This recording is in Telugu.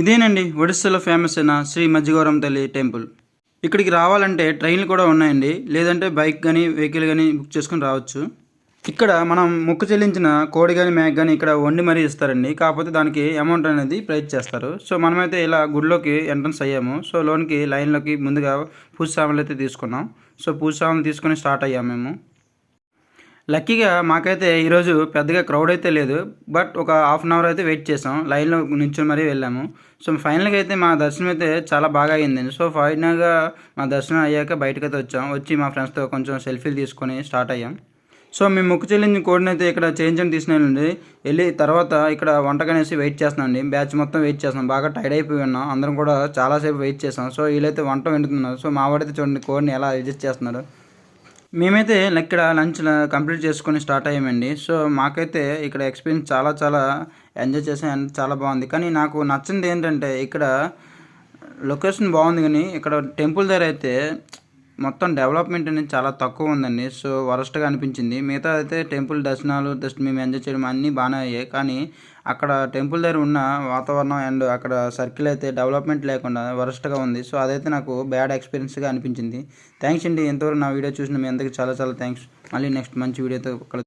ఇదేనండి ఒడిస్సాలో ఫేమస్ అయిన శ్రీ మజ్జిగౌరం తల్లి టెంపుల్. ఇక్కడికి రావాలంటే ట్రైన్లు కూడా ఉన్నాయండి. లేదంటే బైక్ కానీ వెహికల్ కానీ బుక్ చేసుకుని రావచ్చు. ఇక్కడ మనం ముక్కు చెల్లించిన కోడి కానీ మేక కానీ ఇక్కడ వండి మరీ ఇస్తారండి. కాకపోతే దానికి అమౌంట్ అనేది ప్రైస్ చేస్తారు. సో మనమైతే ఇలా గుడిలోకి ఎంట్రన్స్ అయ్యాము. సో లోన్కి లైన్లోకి ముందుగా పూజ సామాన్లు అయితే తీసుకున్నాం. సో పూజ సామాన్లు తీసుకొని స్టార్ట్ అయ్యాము మేము. లక్కీగా మాకైతే ఈరోజు పెద్దగా క్రౌడ్ అయితే లేదు బట్ ఒక హాఫ్ అన్ అవర్ అయితే వెయిట్ చేసాం. లైన్లో నిల్చొని మరీ వెళ్ళాము. సో ఫైనల్గా అయితే మా దర్శనం అయితే చాలా బాగా అయిందండి సో ఫైనల్గా మా దర్శనం అయ్యాక బయటకు అయితే వచ్చాం. వచ్చి మా ఫ్రెండ్స్తో కొంచెం సెల్ఫీలు తీసుకొని స్టార్ట్ అయ్యాం. సో మేము మొక్కు చెల్లించిన కోడిని అయితే ఇక్కడ చేంజ్ అని తీసుకుని వెళ్ళి తర్వాత ఇక్కడ వంటకనేసి వెయిట్ చేస్తున్నాం అండి. బ్యాచ్ మొత్తం వెయిట్ చేస్తున్నాం. బాగా టైర్డ్ అయిపోయి ఉన్నాం. అందరం కూడా చాలాసేపు వెయిట్ చేస్తాం సో వీళ్ళైతే వంట వండుతున్నారు. సో మా వాడైతే చూడండి కోడిని ఎలా అడ్జస్ట్ చేస్తున్నారు. మేమైతే ఇక్కడ లంచ్ కంప్లీట్ చేసుకొని స్టార్ట్ అయ్యామండి. సో మాకైతే ఇక్కడ ఎక్స్పీరియన్స్ చాలా చాలా ఎంజాయ్ చేసాం చాలా బాగుంది. కానీ నాకు నచ్చింది ఏంటంటే ఇక్కడ లొకేషన్ బాగుంది కానీ ఇక్కడ టెంపుల్ దగ్గర అయితే మొత్తం డెవలప్మెంట్ అనేది చాలా తక్కువ ఉందండి. సో వరస్ట్గా అనిపించింది. మిగతా అయితే టెంపుల్ దర్శనాలు జస్ట్ మేము ఎంజాయ్ చేయడం అన్నీ బాగానే అయ్యాయి. కానీ అక్కడ టెంపుల్ దగ్గర ఉన్న వాతావరణం అండ్ అక్కడ సర్కిల్ అయితే డెవలప్మెంట్ లేకుండా వరస్ట్గా ఉంది. సో అదైతే నాకు బ్యాడ్ ఎక్స్పీరియన్స్గా అనిపించింది. థ్యాంక్స్ అండి. ఎంతవరకు నా వీడియో చూసిన మీ అందరికీ చాలా చాలా థ్యాంక్స్ మళ్ళీ నెక్స్ట్ మంచి వీడియోతో కలు